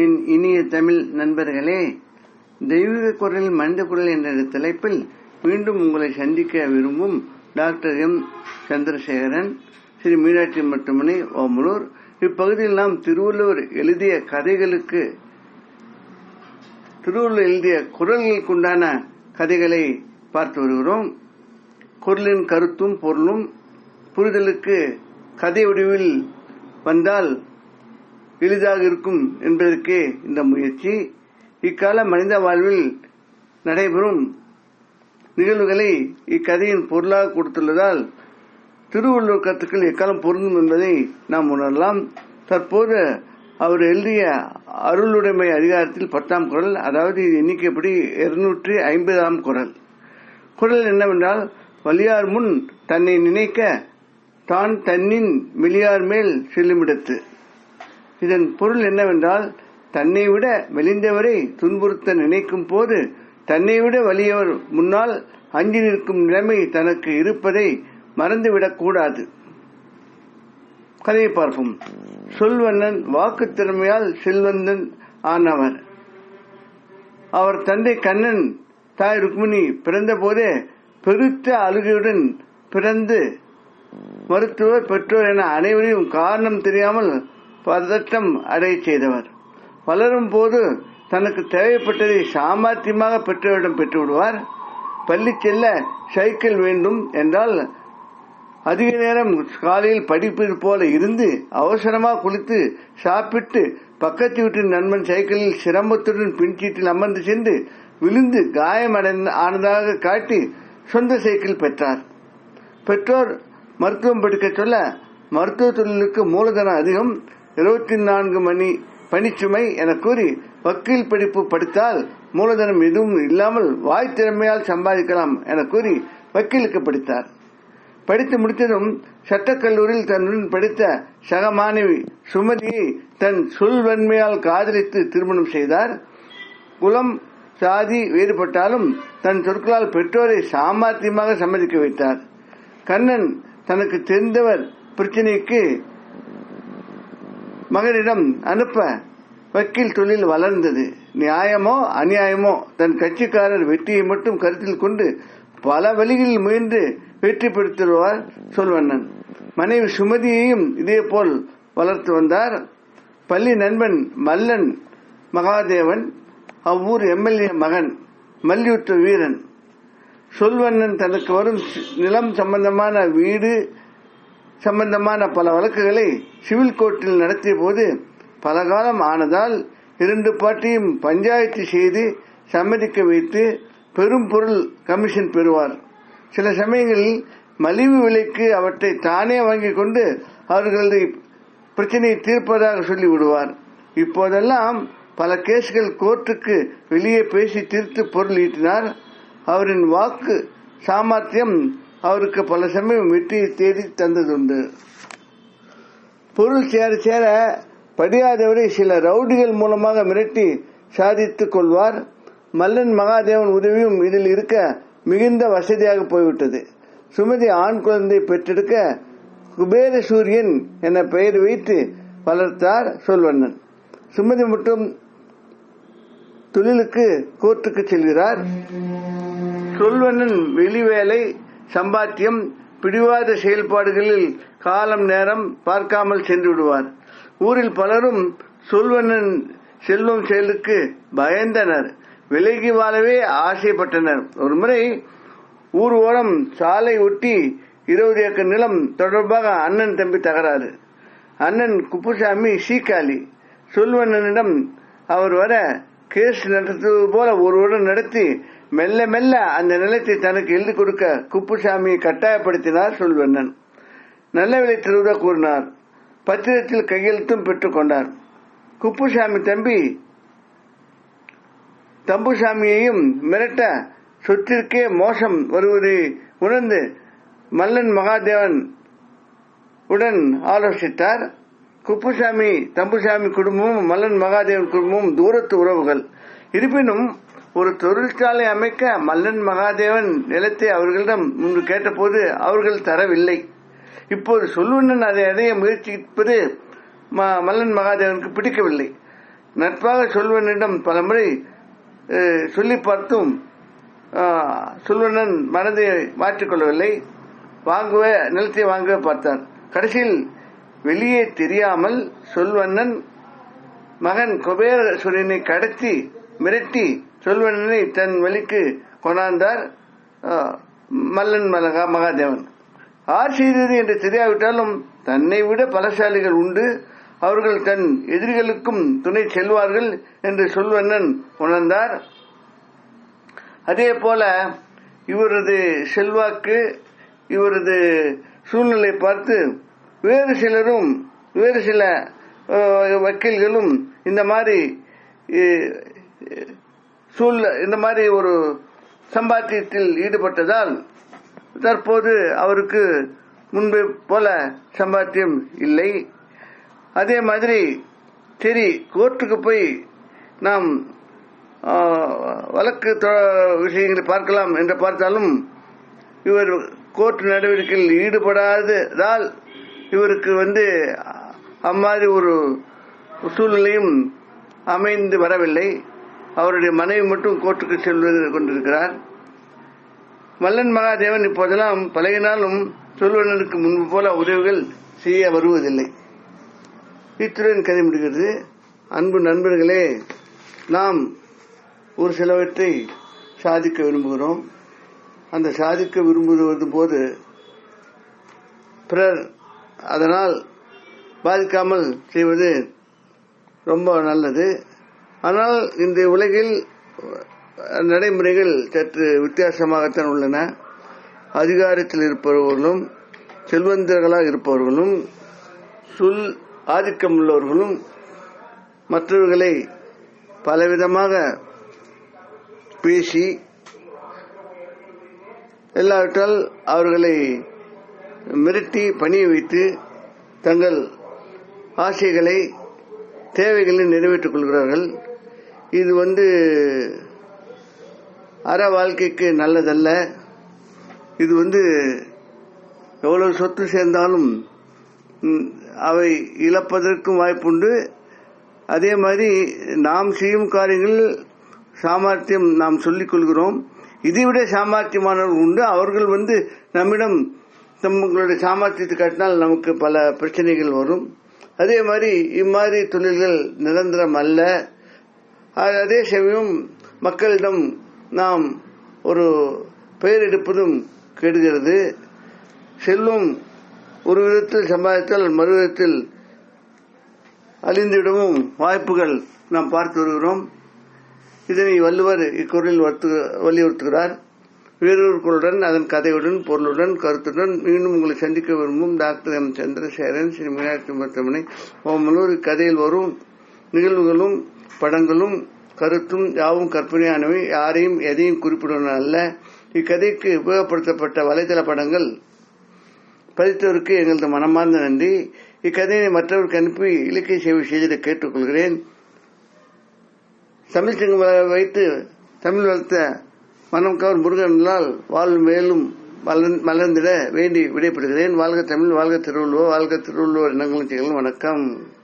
என் இனிய தமிழ் நண்பர்களே தெய்வீக குரல் மனித குரல் என்ற தலைப்பில் மீண்டும் உங்களை சந்திக்க விரும்பும் டாக்டர் எம். சந்திரசேகரன் ஸ்ரீ மீனாட்சி மட்டுமனை ஓமலூர். இப்பகுதியில் நாம் திருவள்ளுவர் எழுதிய கதைகளுக்கு திருவள்ளுவர் எழுதிய குரல்களுக்குண்டான கதைகளை பார்த்து வருகிறோம். குரலின் கருத்தும் பொருளும் புரிதலுக்கு கதை வடிவில் வந்தால் எளிதாக இருக்கும் என்பதற்கே இந்த முயற்சி. இக்கால மனித வாழ்வில் நடைபெறும் நிகழ்வுகளை இக்கதையின் பொருளாக கொடுத்துள்ளதால் திருவள்ளுவர் கருத்துக்கள் எக்காலம் பொருந்தும் என்பதை நாம் உணரலாம். தற்போது அவர் எழுதிய அருளுடைமை அதிகாரத்தில் பத்தாம் குரல் அதாவது எண்ணிக்கைப்படி இருநூற்றி ஐம்பதாம் குரல். குரல் என்னவென்றால் வலியார் முன் தன்னை நினைக்க தான் தன்னின் மெலியார் மேல் செல்லுமிடத்து. இதன் பொருள் என்னவென்றால் தன்னை விட மெலிந்தவரை துன்புறுத்த நினைக்கும் போது தன்னை விட வலியவர் முன்னால் அஞ்சி நிற்கும் நிலைமை தனக்கு இருப்பதை மறந்துவிடக் கூடாது. கதையை பார்ப்போம். சொல்வண்ணன் வாக்கு திறமையால் செல்வந்தன் ஆனவர். அவர் தந்தை கண்ணன் தாய் ருக்மிணி பிறந்த போதே பெருத்த அழுகையுடன் பிறந்து மருத்துவர் பெற்றோர் என அனைவரையும் காரணம் தெரியாமல் பதட்டம் அடைய செய்தவர். வளரும் போது தனக்கு தேவைப்பட்டதை சாமர்த்தியமாக பெற்றோரிடம் பெற்றுவிடுவார். பள்ளி செல்ல சைக்கிள் வேண்டும் என்றால் அதிக நேரம் காலையில் படிப்பது போல இருந்து அவசரமாக குளித்து சாப்பிட்டு பக்கத்து வீட்டின் நண்பன் சைக்கிளில் சிரமத்துடன் பின்சீட்டில் அமர்ந்து சென்று விழுந்து காயமடைந்த ஆனதாக காட்டி சொந்த சைக்கிள் பெற்றார். பெற்றோர் மருத்துவம் படிக்க சொல்ல மருத்துவ தொழிலுக்கு மூலதனம் அதிகம். இருபத்தி நான்கு மணி பணிச்சுமை என கூறி வக்கீல் படிப்பு படித்தால் மூலதனம் எதுவும் இல்லாமல் வாய் திறமையால் சம்பாதிக்கலாம் என கூறி வக்கீலுக்கு படித்தார். படித்து முடித்ததும் சட்டக்கல்லூரியில் தன்னுடன் படித்த சக மாணவி சுமதியை தன் சொல்வன்மையால் காதலித்து திருமணம் செய்தார். குலம் சாதி வேறுபட்டாலும் தன் சொற்களால் பெற்றோரை சாமர்த்தியமாக சம்மதிக்க வைத்தார். கண்ணன் தனக்கு தெரிந்தவர் பிரச்சனைக்கு மகனிடம் அனுப்ப வக்கீல் தொழில் வளர்ந்தது. நியாயமோ அநியாயமோ தன் கட்சிக்காரர் வெற்றியை மட்டும் கருத்தில் கொண்டு பல வழிகளில் முயன்று வெற்றி பெற்றுவார் சொல்வண்ணன். மனைவி சுமதியையும் இதே போல் வளர்த்து வந்தார். பள்ளி நண்பன் மல்லன் மகாதேவன் அவ்வூர் எம்எல்ஏ மகன் மல்யுத்த வீரன். சொல்வண்ணன் தனக்கு வரும் நிலம் சம்பந்தமான வீடு சம்பந்தமான பல வழக்குகளை சிவில் கோர்ட்டில் நடத்திய போது பல காலம் ஆனதால் இரண்டு பாட்டியும் பஞ்சாயத்து செய்து சம்மதிக்க வைத்து பெரும் பொருள் கமிஷன் பெறுவார். சில சமயங்களில் மலிவு விலைக்கு அவற்றை தானே வாங்கிக் கொண்டு அவர்களது பிரச்சனையை தீர்ப்பதாக சொல்லி விடுவார். இப்போதெல்லாம் பல கேஸ்கள் கோர்ட்டுக்கு வெளியே பேசி தீர்த்து பொருள் ஈட்டினார். அவரின் வாக்கு சாமர்த்தியம் அவருக்கு பல சமயம் வெற்றியை தேடி தந்ததுண்டு. பொருள் சேர சேர படியாதவரை சில ரவுடிகள் மூலமாக மிரட்டி சாதித்துக் கொள்வார். மல்லன் மகாதேவன் உதவியும் இதில் இருக்க மிகுந்த வசதியாக போய்விட்டது. சுமதி ஆண் குழந்தை பெற்றெடுக்க குபேர சூரியன் என பெயர் வைத்து வளர்த்தார் சொல்வண்ணன். சுமதி மட்டும் தொழிலுக்கு கோர்ட்டுக்கு செல்கிறார். சொல்வண்ணன் வெளிவேலை சம்பாத்தியம் பிடிவாத செயல்பாடுகளில் காலம் நேரம் பார்க்காமல் சென்று விடுவார். ஊரில் பலரும் சொல்வண்ணன் செல்வம் செயலுக்கு பயந்தனர். விலகி வாழவே ஆசைப்பட்டனர். ஒரு முறை ஊர் ஓரம் சாலை ஒட்டி இருபது ஏக்கர் நிலம் தொடர்பாக அண்ணன் தம்பி தகராறு. அண்ணன் குப்புசாமி சீக்காளி சொல்வண்ணனிடம் அவர் வர கேஸ் நடத்துவது போல ஒருவருடன் நடத்தி மெல்ல மெல்ல அந்த நிலத்தை தனக்கு எழுதி கொடுக்க குப்புசாமியை கட்டாயப்படுத்தினார் சொல்வண்ணன். நல்ல விலை கூறினார். பத்திரத்தில் கையெழுத்தும் பெற்றுக்கொண்டார் குப்புசாமி தம்பி தம்புசாமியையும் மிரட்ட சொத்திற்கே மோசம் வருவதை உணர்ந்து மல்லன் மகாதேவன் உடன் ஆலோசித்தார். குப்புசாமி தம்புசாமி குடும்பமும் மல்லன் மகாதேவன் குடும்பமும் தூரத்து உறவுகள். இருப்பினும் ஒரு தொழிற்சாலை அமைக்க மல்லன் மகாதேவன் நிலத்தை அவர்களிடம் முன்பு கேட்டபோது அவர்கள் தரவில்லை. இப்போது சொல்லுவண்ணன் அதை அடைய முயற்சிப்பது மல்லன் மகாதேவனுக்கு பிடிக்கவில்லை. நட்பாக சொல்வனிடம் பலமுறை சொல்லி பார்த்தும் சொல்வண்ணன் சொல்வனன் மனதை மாற்றிக்கொள்ளவில்லை வாங்குவ நிலத்தை வாங்கவே பார்த்தார் கடைசியில் வெளியே தெரியாமல் சொல்வண்ணன் மகன் குபேரசுரனை கடத்தி மிரட்டி சொல்வண்ணனை தன் வழிக்கு கொண்டாந்தார் மல்லன் மலகா மகாதேவன். ஆர் செய்தது என்று தெரியாவிட்டாலும் தன்னை விட பலசாலிகள் உண்டு. அவர்கள் தன் எதிரிகளுக்கும் துணை செல்வார்கள் என்று சொல்வண்ணன் உணர்ந்தார். அதே போல இவரது செல்வாக்கு இவரது சூழ்நிலை பார்த்து வேறு சிலரும் வேறு சில வக்கீல்களும் இந்த மாதிரி சூழ்நிலை இந்த மாதிரி ஒரு சம்பாத்தியத்தில் ஈடுபட்டதால் தற்போது அவருக்கு முன்பு போல சம்பாத்தியம் இல்லை. அதே மாதிரி சரி கோர்ட்டுக்கு போய் நாம் வழக்கு விஷயங்களை பார்க்கலாம் என்று பார்த்தாலும் இவர் கோர்ட் நடவடிக்கையில் ஈடுபடாததால் இவருக்கு வந்து அம்மாதிரி ஒரு சூழ்நிலையும் அமைந்து வரவில்லை. அவருடைய மனைவி மட்டும் கோர்ட்டுக்கு செல்வது கொண்டிருக்கிறார். மல்லன் மகாதேவன் இப்போதெல்லாம் பழகினாலும் சொல்வனனுக்கு முன்பு போல உதவிகள் செய்ய வருவதில்லை. இத்துடன் கதை முடிகிறது. அன்பு நண்பர்களே நாம் ஒரு சிலவற்றை சாதிக்க விரும்புகிறோம். அந்த சாதிக்க விரும்புவது போது பிறர் அதனால் பாதிக்காமல் செய்வது ரொம்ப நல்லது. ஆனால் இந்த உலகில் நடைமுறைகள் சற்று வித்தியாசமாகத்தான் உள்ளன. அதிகாரத்தில் இருப்பவர்களும் செல்வந்தர்களாக இருப்பவர்களும் சொல் ஆதிக்கம் உள்ளவர்களும் மற்றவர்களை பலவிதமாக பேசி இல்லாவிட்டால் அவர்களை மிரட்டி பணிய வைத்து தங்கள் ஆசைகளை தேவைகளை நிறைவேற்றிக் கொள்கிறார்கள். இது வந்து அற வாழ்க்கைக்கு நல்லதல்ல. இது வந்து எவ்வளவு சொத்து சேர்ந்தாலும் அவை இழப்பதற்கும் வாய்ப்புண்டு. அதே மாதிரி நாம் செய்யும் காரியங்கள் சாமர்த்தியம் நாம் சொல்லிக் கொள்கிறோம். இதைவிட சாமர்த்தியமானவர்கள் உண்டு. அவர்கள் வந்து நம்மிடம் தங்களுடைய சாமர்த்தியத்தை காட்டினால் நமக்கு பல பிரச்சனைகள் வரும். அதே மாதிரி இம்மாதிரி தொழில்கள் நிரந்தரம் அல்ல. அதே சமயம் மக்களிடம் நாம் ஒரு பெயர் எடுப்பதும் கெடுகிறது. செல்வம் ஒரு விதத்தில் சம்பாதித்தால் மறு விதத்தில் அழிந்துவிடவும் வாய்ப்புகள் நாம் பார்த்து வருகிறோம். இதனை வள்ளுவர் இக்குறளில் வலியுறுத்துகிறார். வேறொரு குரலுடன் அதன் கதையுடன் பொருளுடன் கருத்துடன் மீண்டும் உங்களை சந்திக்க விரும்பும் டாக்டர் எம். சந்திரசேகரன் ஸ்ரீ மீனாட்சி மருத்துவமனை ஓமலூர் இக்கதையில் வரும் நிகழ்வுகளும் படங்களும் கருத்தும் யாவும் கற்பனையானவை யாரையும் எதையும் குறிப்பிடுவன அல்ல. இக்கதைக்கு உபயோகப்படுத்தப்பட்ட வலைதள படங்கள் பதித்தவருக்கு எங்களது மனமார்ந்த நன்றி. இக்கதையை மற்றவருக்கு அனுப்பி இலக்கிய சேவை செய்திட கேட்டுக்கொள்கிறேன். தமிழ் சங்கம் வைத்து தமிழ் வளர்த்த மனம் கவர் முருகனால் வாழ் மேலும் மலர்ந்திட வேண்டி விடைபெறுகிறேன். வாழ்க தமிழ் வாழ்க திருவள்ளுவர் வாழ்க திருவள்ளுவர் எண்ணங்களும் வணக்கம்.